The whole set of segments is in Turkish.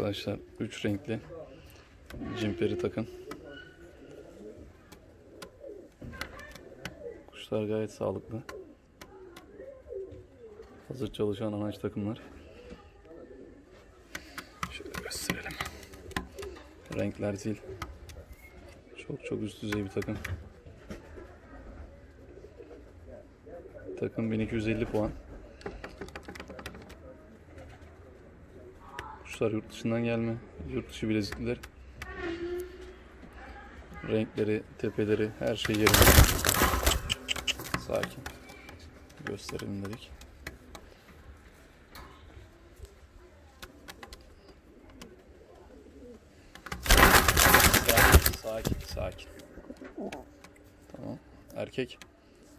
arkadaşlar 3 renkli cimperi takım. Kuşlar gayet sağlıklı. Hazır çalışan anaç takımlar. Şöyle gösterelim. Renkler zil. Çok çok üst düzey bir takım. Takım 1250 puan. Kuşlar yurt dışından gelme. Yurt dışı bilezikler. Renkleri, tepeleri, her şey yerinde. Sakin. Gösterelim dedik. Sakin, sakin, sakin. Tamam. Erkek.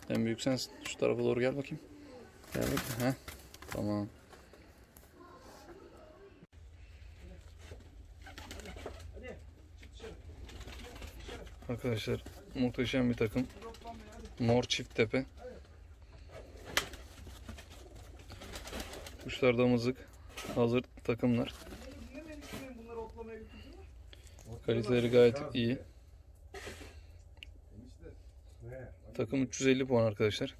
En büyük sensin. Şu tarafa doğru gel bakayım. Gel bakayım. Heh. Tamam. Arkadaşlar muhteşem bir takım. Mor çift tepe. Kuşlar damızlık. Hazır takımlar. Kaliteleri gayet iyi. Takım 350 puan arkadaşlar.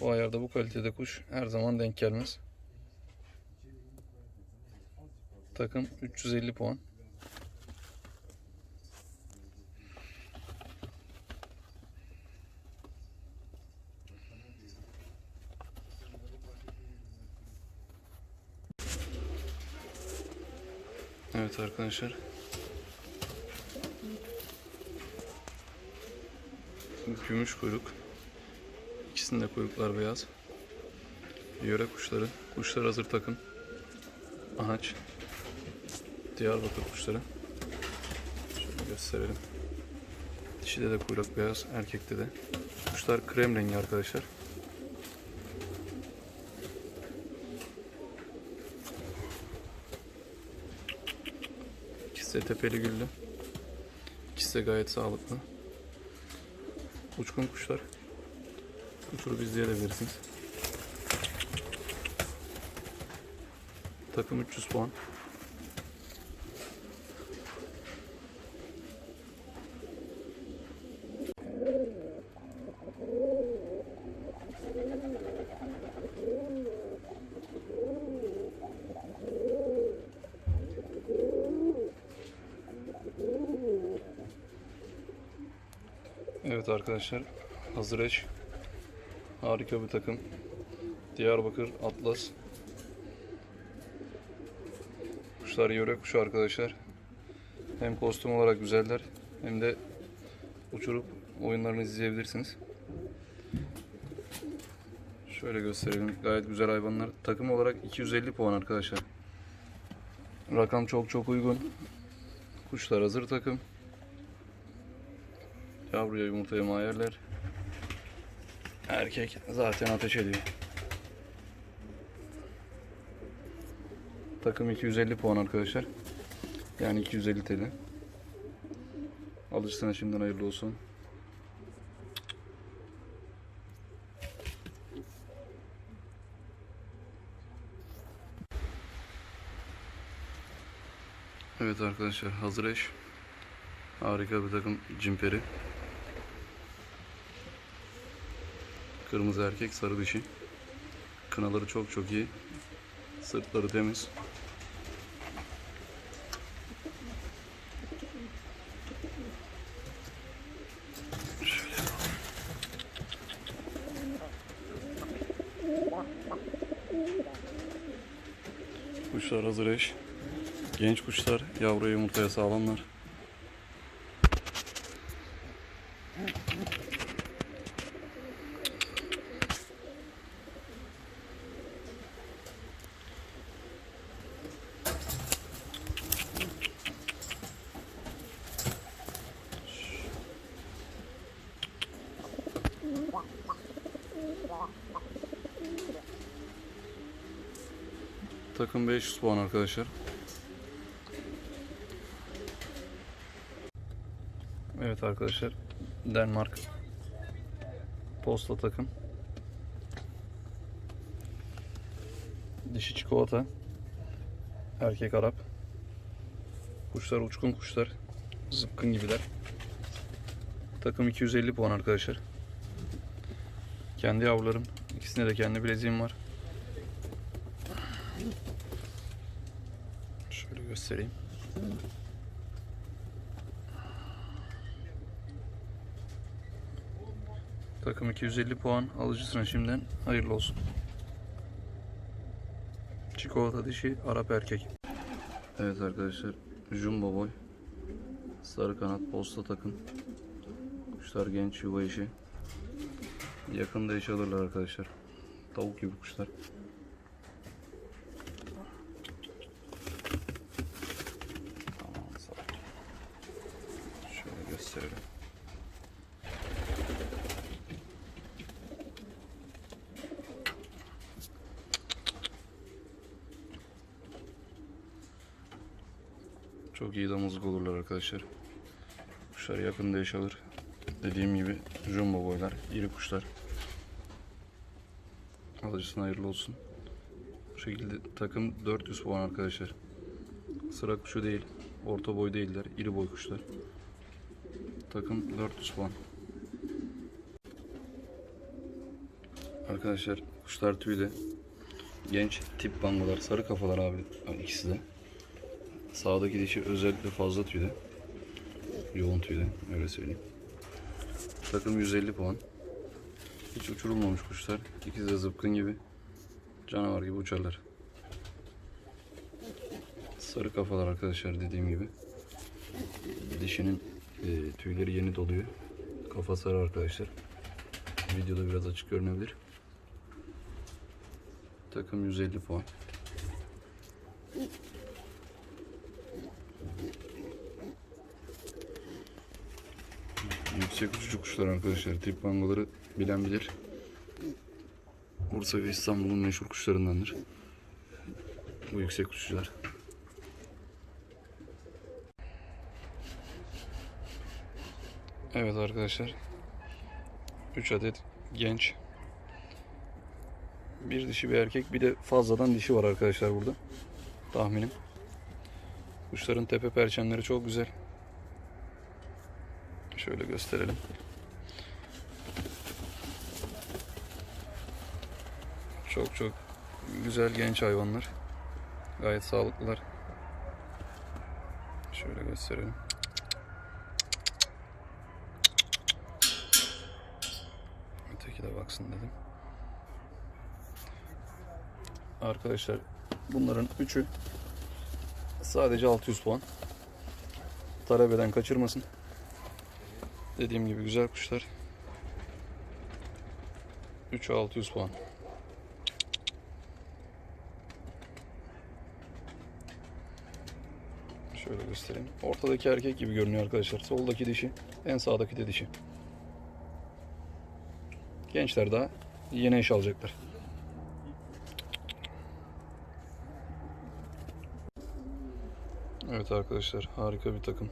Bu ayarda bu kalitede kuş her zaman denk gelmez. Takım 350 puan. Evet arkadaşlar. Gümüş kuyruk. İkisinin de kuyruklar beyaz. Yöre kuşları. Kuşlar hazır takım. Ağaç. Diyarbakır kuşları. Şöyle gösterelim. Dişide de kuyruk beyaz, erkekte de. Kuşlar krem rengi arkadaşlar. İkisi de tepeli. İkisi de gayet sağlıklı. Uçkun kuşlar. Uçurup izleyebilirsiniz. Takım 300 puan. Evet arkadaşlar. Hazır eş. Harika bir takım. Diyarbakır Atlas. Kuşlar yöre kuşu arkadaşlar. Hem kostüm olarak güzeller hem de uçurup oyunlarını izleyebilirsiniz. Şöyle gösterelim. Gayet güzel hayvanlar. Takım olarak 250 puan arkadaşlar. Rakam çok çok uygun. Kuşlar hazır takım. Yavruya yumurtaya mayerler. Erkek zaten ateş ediyor. Takım 250 puan arkadaşlar. Yani 250 TL. Alıcısına şimdiden hayırlı olsun. Evet arkadaşlar hazır eş. Harika bir takım cimperi. Kırmızı erkek, sarı dişi. Kınaları çok çok iyi. Sırtları temiz. Kuşlar hazır eş. Genç kuşlar yavruya yumurtaya sağlamlar. Takım 500 puan arkadaşlar. Evet arkadaşlar. Denmark posta takım. Dişi çikolata. Erkek Arap. Kuşlar uçkun kuşlar. Zıpkın gibiler. Takım 250 puan arkadaşlar. Kendi yavrularım. İkisinde de kendi bileziğim var. Şöyle göstereyim. Takım 250 puan. Alıcısına şimdiden hayırlı olsun. Çikolata dişi, Arap erkek. Evet arkadaşlar, Jumbo Boy. Sarı kanat, posta takım. Kuşlar genç, yuva işi. Yakında iş alırlar arkadaşlar. Tavuk gibi kuşlar. Tamam, sağ ol. Şöyle gösterelim. Çok iyi damızlık olurlar arkadaşlar. Kuşlar yakında yaş alır. Dediğim gibi jumbo boylar, iri kuşlar. Alıcısına hayırlı olsun. Bu şekilde takım 400 puan arkadaşlar. Sıra kuşu değil, orta boy değiller, iri boy kuşlar. Takım 400 puan. Arkadaşlar kuşlar tüyde. Genç tip bangolar, sarı kafalar abi ikisi de. Sağdaki dişi özellikle fazla tüyde. Yoğun tüyde öyle söyleyeyim. Takım 150 puan. Hiç uçurulmamış kuşlar. İkisi de zıpkın gibi. Canavar gibi uçarlar. Sarı kafalar arkadaşlar dediğim gibi. Dişinin e, tüyleri yeni doluyor. Kafa sarı arkadaşlar. Videoda biraz açık görünebilir. Takım 150 puan. Yüksek uçucu kuşlar arkadaşlar. Tip bangoları bilen bilir. Bursa ve İstanbul'un meşhur kuşlarındandır. Bu yüksek uçucular. Evet arkadaşlar. 3 adet genç. Bir dişi bir erkek bir de fazladan dişi var arkadaşlar burada. Tahminim. Kuşların tepe perçemleri çok güzel. Şöyle gösterelim. Çok çok güzel genç hayvanlar. Gayet sağlıklılar. Şöyle gösterelim. Öteki de baksın dedim. Arkadaşlar bunların üçü sadece 600 puan. Talebeden kaçırmasın. Dediğim gibi güzel kuşlar. 3'e 600 puan. Şöyle göstereyim. Ortadaki erkek gibi görünüyor arkadaşlar. Soldaki dişi, en sağdaki de dişi. Gençler daha yeni eş alacaklar. Evet arkadaşlar harika bir takım.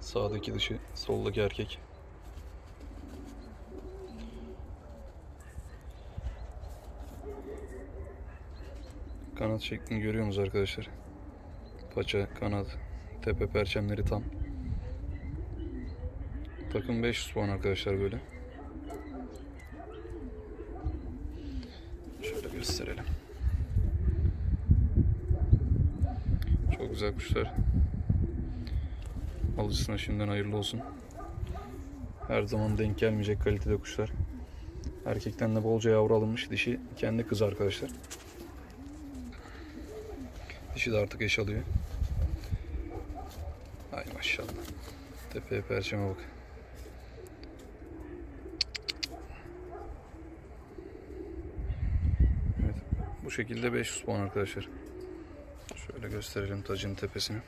Sağdaki dişi, soldaki erkek. Kanat şeklini görüyor musunuz arkadaşlar? Paça, kanat, tepe perçemleri tam. Takım 500 puan arkadaşlar böyle. Şöyle gösterelim. Çok güzel kuşlar. Alıcısına şimdiden hayırlı olsun. Her zaman denk gelmeyecek kalitede kuşlar. Erkekten de bolca yavru alınmış. Dişi kendi kız arkadaşlar. Dişi de artık eş alıyor. Ay maşallah. Tepeye perçeme bak. Evet. Bu şekilde 500 puan arkadaşlar. Şöyle gösterelim tacın tepesini.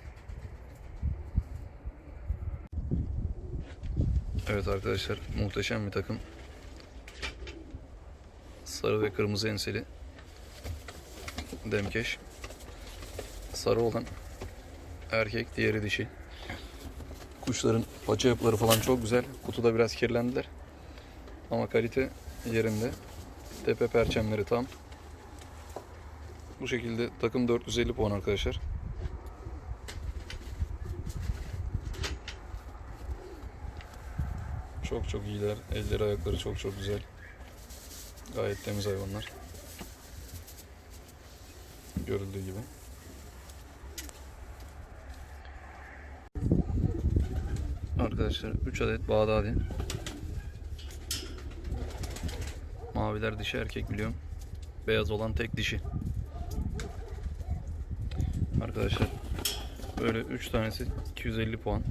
Evet arkadaşlar muhteşem bir takım. Sarı ve kırmızı enseli demkeş. Sarı olan erkek, diğeri dişi. Kuşların paça yapıları falan çok güzel. Kutuda biraz kirlendiler. Ama kalite yerinde. Tepe perçemleri tam. Bu şekilde takım 450 puan arkadaşlar. Çok çok iyiler. Elleri ayakları çok çok güzel. Gayet temiz hayvanlar. Görüldüğü gibi. Arkadaşlar 3 adet Bağdadi. Maviler dişi erkek biliyorum. Beyaz olan tek dişi. Arkadaşlar böyle 3 tanesi 250 puan.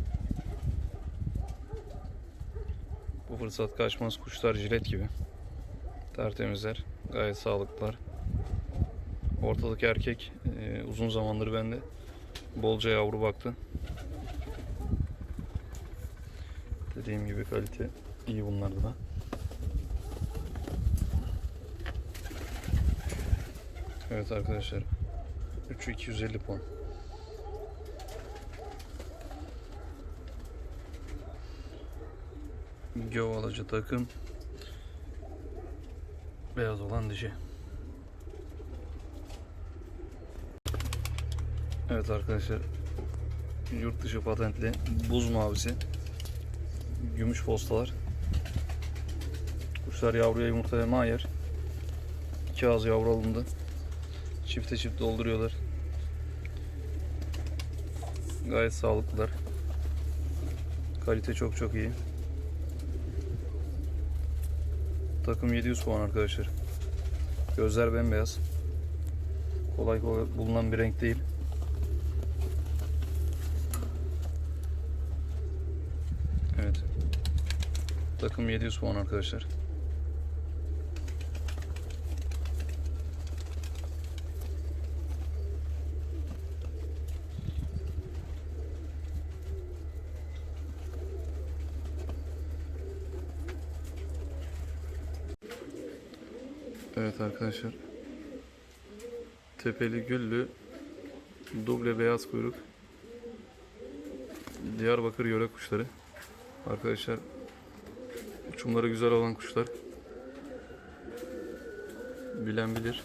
Bu fırsat kaçmaz kuşlar jilet gibi. Tertemizler. Gayet sağlıklılar. Ortadaki erkek e, uzun zamandır bende bolca yavru baktı. Dediğim gibi kalite iyi bunlarda da. Evet arkadaşlar. 3'ü 250 puan. Gövalacı takım. Beyaz olan dişi. Evet arkadaşlar. Yurt dışı patentli buz mavisi. Gümüş postalar. Kuşlar yavruya yumurtaya mayer. İki ağız yavru alındı. Çifte çift dolduruyorlar. Gayet sağlıklılar. Kalite çok çok iyi. Takım 700 puan arkadaşlar. Gözler bembeyaz. Kolay kolay bulunan bir renk değil. Evet. Takım 700 puan arkadaşlar. Evet arkadaşlar. Tepeli güllü duble beyaz kuyruk Diyarbakır yöre kuşları. Arkadaşlar uçumları güzel olan kuşlar. Bilen bilir.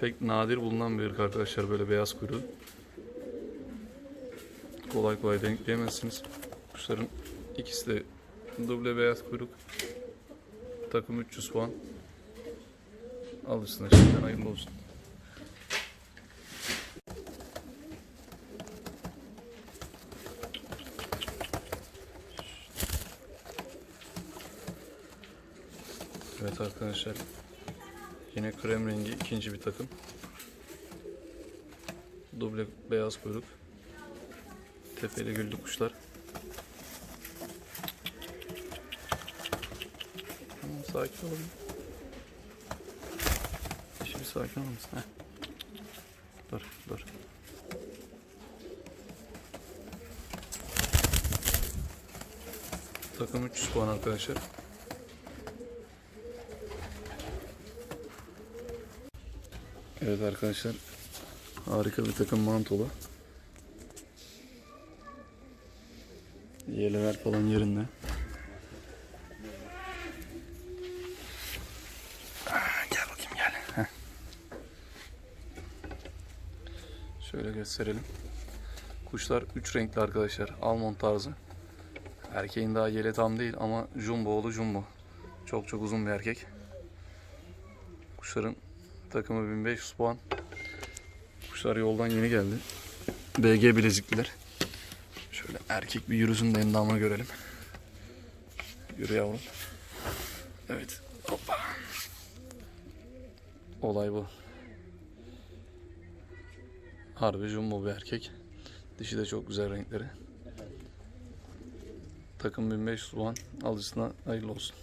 Pek nadir bulunan bir ırk arkadaşlar böyle beyaz kuyruğu. Kolay kolay denkleyemezsiniz. Kuşların ikisi de duble beyaz kuyruk. Takım 300 puan. Al üstüne şimdiden hayırlı olsun. Evet arkadaşlar. Yine krem rengi ikinci bir takım. Duble beyaz kuyruk. Tepeli güllü kuşlar. Tamam sakin olun. Şimdi sakin olur? Heh. Dur dur. Takım 300 puan arkadaşlar. Evet arkadaşlar. Harika bir takım mantolu. Yeleler falan yerinde. Ah, Gel bakayım gel. Heh. Şöyle gösterelim. Kuşlar 3 renkli arkadaşlar. Almond tarzı. Erkeğin daha yele tam değil ama jumbo oğlu jumbo. Çok çok uzun bir erkek. Kuşların takımı 1500 puan. Kuşlar yoldan yeni geldi. BG bilezikliler. Şöyle erkek bir yürüsün de endamını görelim. Yürü yavrum. Evet. Hoppa. Olay bu. Harbi jumbo bir erkek. Dişi de çok güzel renkleri. Takım 1500 puan. Alıcısına hayırlı olsun.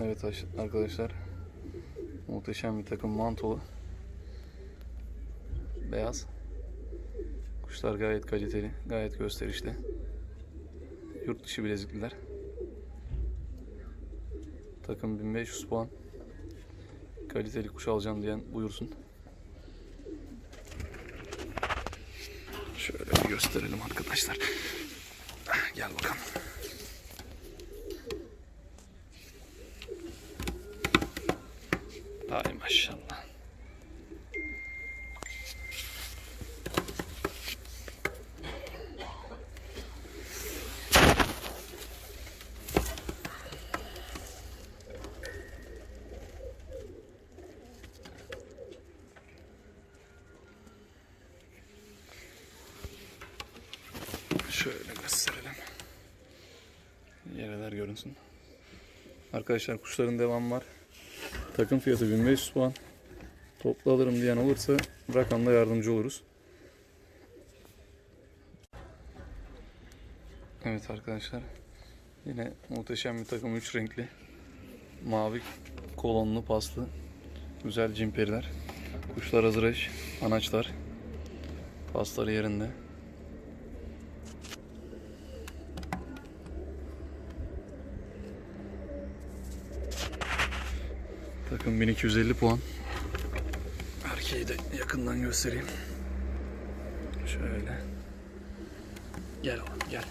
Evet arkadaşlar. Muhteşem bir takım mantolu. Beyaz. Kuşlar gayet kaliteli, gayet gösterişli. Yurt dışı bilezikliler. Takım 1500 puan. Kaliteli kuş alacağım diyen buyursun. Şöyle bir gösterelim arkadaşlar. Gel bakalım. Ay maşallah. Şöyle gösterelim. Yereler görünsün. Arkadaşlar kuşların devamı var. Takım fiyatı 1500 puan. Toplu alırım diyen olursa rakamda yardımcı oluruz. Evet arkadaşlar. Yine muhteşem bir takım 3 renkli. Mavi kolonlu paslı. Güzel cimperiler. Kuşlar hazır eş. Anaçlar. Pasları yerinde. Takım 1250 puan. Erkeği de yakından göstereyim. Şöyle. Gel oğlum gel.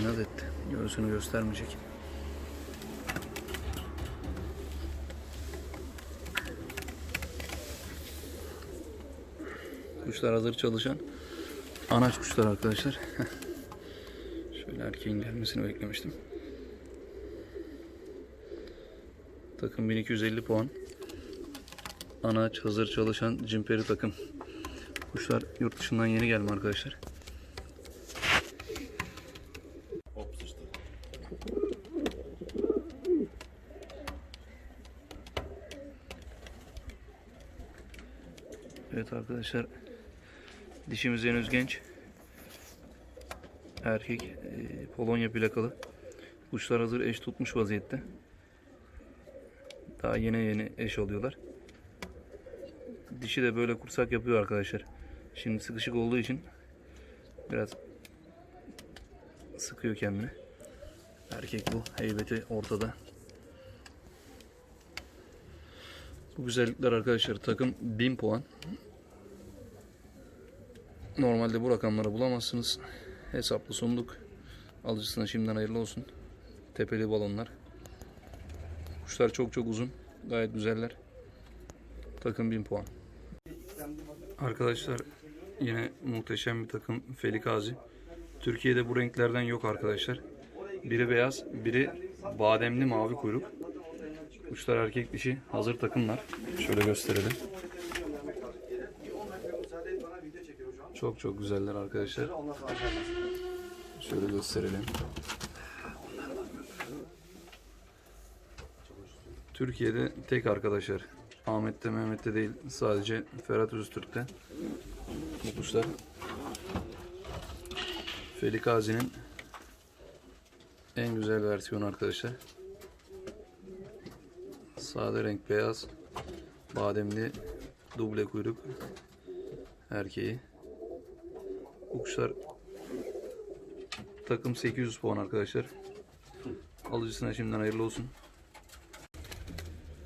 İnat etti. Göğsünü göstermeyecek. Kuşlar hazır çalışan anaç kuşlar arkadaşlar. Şöyle erkeğin gelmesini beklemiştim. Takım 1250 puan. Anaç hazır çalışan cimperi takım. Kuşlar yurt dışından yeni gelme arkadaşlar. Evet arkadaşlar. Dişimiz henüz genç. Erkek e, Polonya plakalı. Kuşlar hazır eş tutmuş vaziyette. Daha yeni yeni eş oluyorlar. Dişi de böyle kursak yapıyor arkadaşlar. Şimdi sıkışık olduğu için biraz sıkıyor kendini. Erkek bu. Heybeti ortada. Bu güzellikler arkadaşlar takım 1000 puan. Normalde bu rakamları bulamazsınız. Hesaplı sunduk. Alıcısına şimdiden hayırlı olsun. Tepeli balonlar. Kuşlar çok çok uzun. Gayet güzeller. Takım 1000 puan. Arkadaşlar yine muhteşem bir takım Felikazi. Türkiye'de bu renklerden yok arkadaşlar. Biri beyaz, biri bademli mavi kuyruk. Kuşlar erkek dişi hazır takımlar. Şöyle gösterelim. Çok çok güzeller arkadaşlar. Şöyle gösterelim. Türkiye'de tek arkadaşlar. Ahmet'te Mehmet'te değil. Sadece Ferhat Öztürk'te. Bu kuşlar Felikazi'nin en güzel versiyonu arkadaşlar. Sade renk beyaz. Bademli duble kuyruk erkeği. Bu kuşlar takım 800 puan arkadaşlar. Alıcısına şimdiden hayırlı olsun.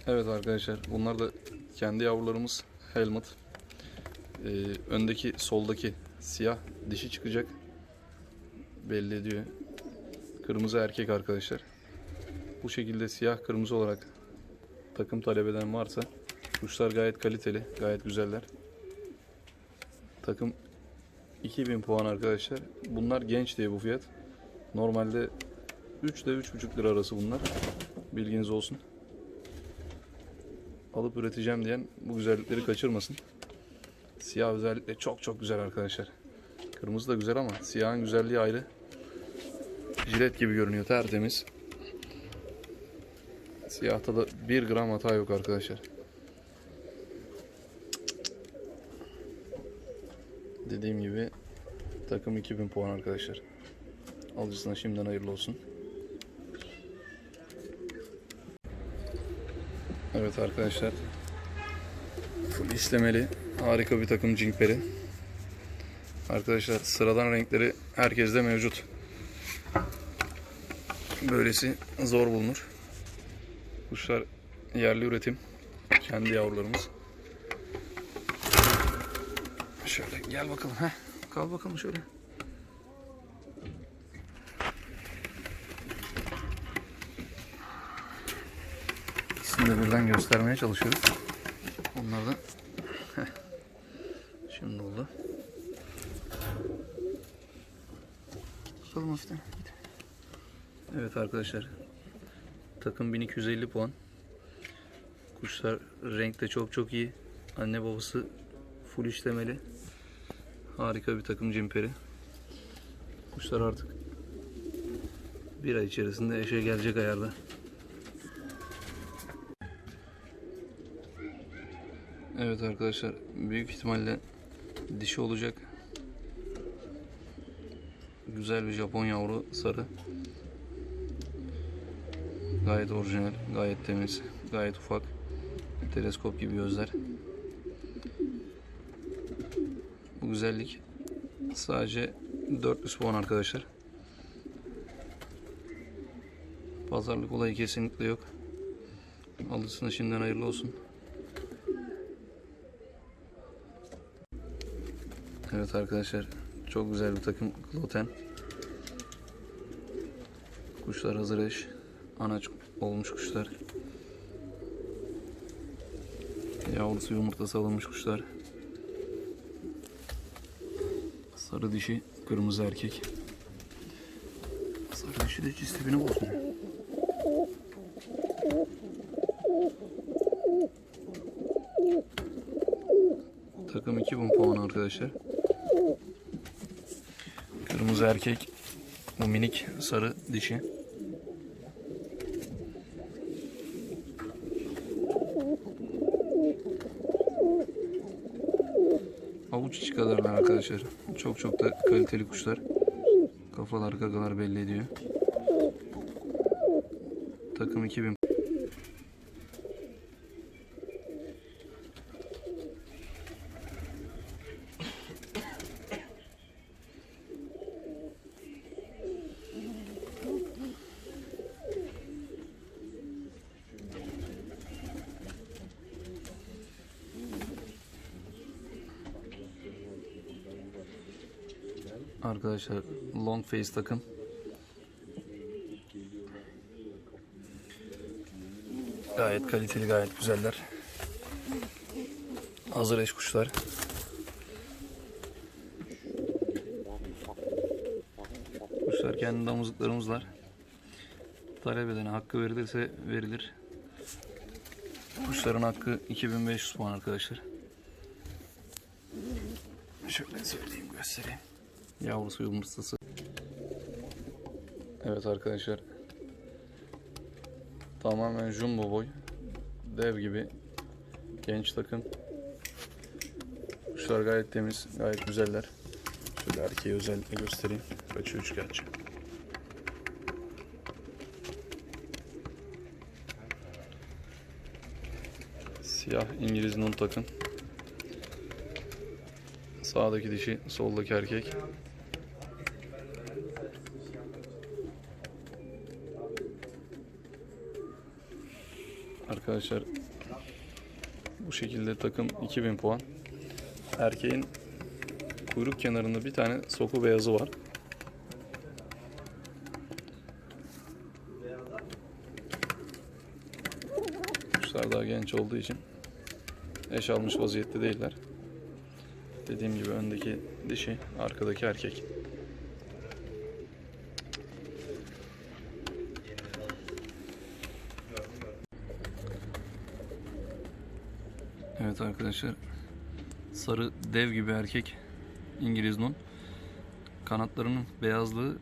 Evet arkadaşlar bunlar da kendi yavrularımız helmet. Ee, öndeki soldaki siyah dişi çıkacak. Belli ediyor. Kırmızı erkek arkadaşlar. Bu şekilde siyah kırmızı olarak takım talep eden varsa kuşlar gayet kaliteli, gayet güzeller. Takım 2000 puan arkadaşlar. Bunlar genç diye bu fiyat. Normalde 3 ile 3,5 lira arası bunlar. Bilginiz olsun alıp üreteceğim diyen bu güzellikleri kaçırmasın. Siyah özellikle çok çok güzel arkadaşlar. Kırmızı da güzel ama siyahın güzelliği ayrı. Jilet gibi görünüyor tertemiz. Siyahta da 1 gram hata yok arkadaşlar. Dediğim gibi takım 2000 puan arkadaşlar. Alıcısına şimdiden hayırlı olsun. Evet arkadaşlar. Full işlemeli. Harika bir takım cinkperi. Arkadaşlar sıradan renkleri herkeste mevcut. Böylesi zor bulunur. Kuşlar yerli üretim. Kendi yavrularımız. Şöyle gel bakalım. Heh, kal bakalım şöyle. İkisini de birden göstermeye çalışıyoruz. Onlar da Heh. şimdi oldu. Tutalım hafiften. Evet arkadaşlar. Takım 1250 puan. Kuşlar renkte çok çok iyi. Anne babası full işlemeli. Harika bir takım cimperi. Kuşlar artık bir ay içerisinde eşe gelecek ayarda. Evet arkadaşlar büyük ihtimalle dişi olacak. Güzel bir Japon yavru sarı. Gayet orijinal, gayet temiz, gayet ufak. Teleskop gibi gözler. Bu güzellik sadece 400 puan arkadaşlar. Pazarlık olayı kesinlikle yok. Alısına şimdiden hayırlı olsun. Evet arkadaşlar çok güzel bir takım Kloten. Kuşlar hazır eş. Anaç olmuş kuşlar. Yavrusu yumurtası alınmış kuşlar. Sarı dişi, kırmızı erkek. Sarı dişi de cistibini bozmuyor. Takım 2000 puan arkadaşlar. Kırmızı erkek. Bu minik sarı dişi. Avuç içi kadarlar arkadaşlar. Çok çok da kaliteli kuşlar. Kafalar gagalar belli ediyor. Takım 2000. Arkadaşlar long face takım. Gayet kaliteli, gayet güzeller. Hazır eş kuşlar. Kuşlar kendi damızlıklarımız var. Talep edene hakkı verilirse verilir. Kuşların hakkı 2500 puan arkadaşlar. Şöyle söyleyeyim göstereyim. Yavrusu yumurtası. Evet arkadaşlar. Tamamen jumbo boy. Dev gibi. Genç takım. Kuşlar gayet temiz, gayet güzeller. Şöyle erkeği özellikle göstereyim. Kaçıyor üçkağıtçı. Siyah İngiliz nun takım. Sağdaki dişi, soldaki erkek. Arkadaşlar bu şekilde takım 2000 puan. Erkeğin kuyruk kenarında bir tane soku beyazı var. Kuşlar daha genç olduğu için eş almış vaziyette değiller. Dediğim gibi öndeki dişi, arkadaki erkek. Evet arkadaşlar. Sarı dev gibi erkek İngiliz nun. Kanatlarının beyazlığı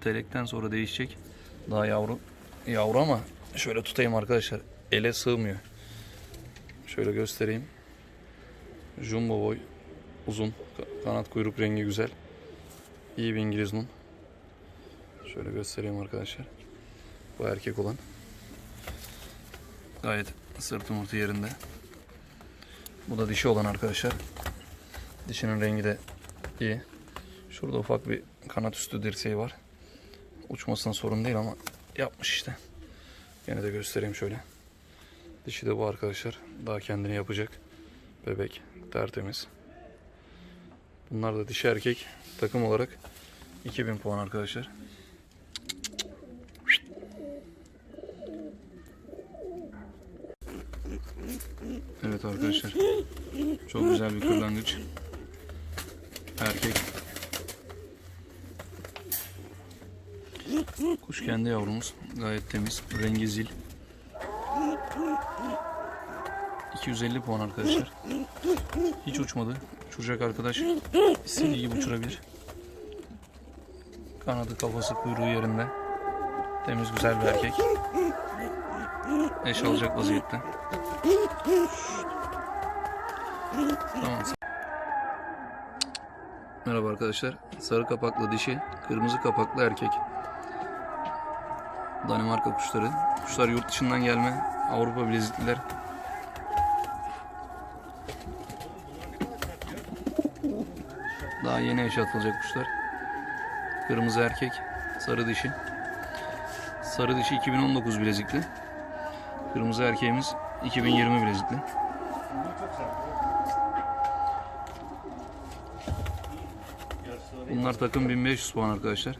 telekten sonra değişecek. Daha yavru yavru ama şöyle tutayım arkadaşlar. Ele sığmıyor. Şöyle göstereyim. Jumbo boy uzun. ka- Kanat kuyruk rengi güzel. İyi bir İngiliz nun. Şöyle göstereyim arkadaşlar. Bu erkek olan. Gayet sırt yumurta yerinde. Bu da dişi olan arkadaşlar. Dişinin rengi de iyi. Şurada ufak bir kanat üstü dirseği var. Uçmasına sorun değil ama yapmış işte. Yine de göstereyim şöyle. Dişi de bu arkadaşlar. Daha kendini yapacak. Bebek. Tertemiz. Bunlar da dişi erkek. Takım olarak 2000 puan arkadaşlar. Evet arkadaşlar. Çok güzel bir kırlangıç. Erkek. Kuş kendi yavrumuz. Gayet temiz. Rengi zil. 250 puan arkadaşlar. Hiç uçmadı. Uçuracak arkadaş istediği gibi uçurabilir. Kanadı, kafası, kuyruğu yerinde. Temiz, güzel bir erkek. Eş alacak vaziyette. Tamam. Merhaba arkadaşlar. Sarı kapaklı dişi, kırmızı kapaklı erkek. Danimarka kuşları. Kuşlar yurt dışından gelme. Avrupa bilezikliler. Daha yeni yaşatılacak kuşlar. Kırmızı erkek, sarı dişi. Sarı dişi 2019 bilezikli. Kırmızı erkeğimiz 2020 bilezikli. Bunlar takım 1500 puan arkadaşlar.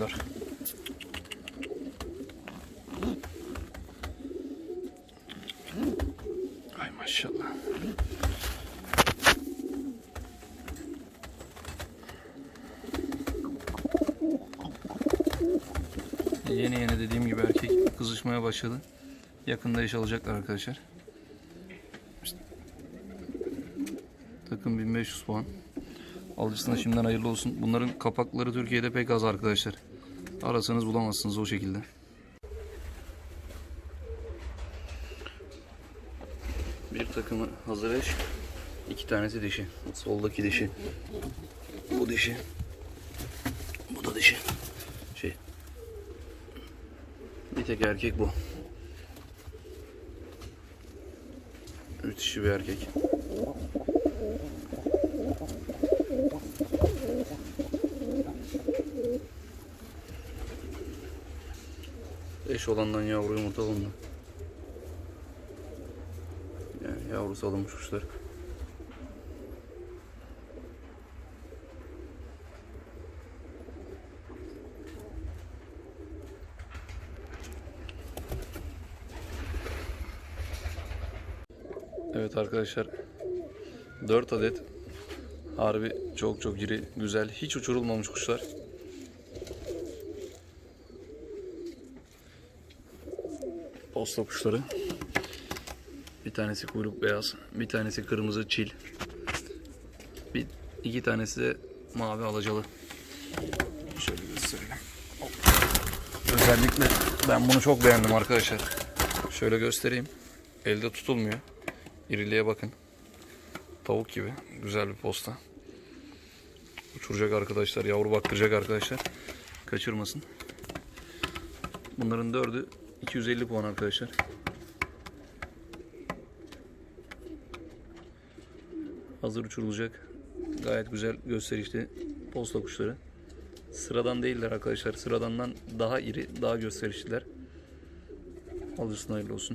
Dur. Ay maşallah. Yeni yeni dediğim gibi erkek kızışmaya başladı. Yakında iş alacaklar arkadaşlar. Takım 1500 puan. Alıcısına şimdiden hayırlı olsun. Bunların kapakları Türkiye'de pek az arkadaşlar. Arasanız bulamazsınız o şekilde. Bir takımı hazır eş. İki tanesi dişi. Soldaki dişi. Bu dişi. Bu da dişi. Şey. Bir tek erkek bu. Müthiş bir erkek. Eş olandan yavru yumurta alındı. Yani yavrusu alınmış kuşlar. Evet arkadaşlar 4 adet harbi çok çok iri güzel hiç uçurulmamış kuşlar. Posta kuşları. Bir tanesi kuyruk beyaz, bir tanesi kırmızı çil. Bir iki tanesi de mavi alacalı. Şöyle gösterelim. Özellikle ben bunu çok beğendim arkadaşlar. Şöyle göstereyim. Elde tutulmuyor. İriliğe bakın. Tavuk gibi. Güzel bir posta. Uçuracak arkadaşlar, yavru baktıracak arkadaşlar. Kaçırmasın. Bunların dördü 250 puan arkadaşlar. Hazır uçurulacak. Gayet güzel gösterişli posta kuşları. Sıradan değiller arkadaşlar. Sıradandan daha iri, daha gösterişliler. Alıcısına hayırlı olsun.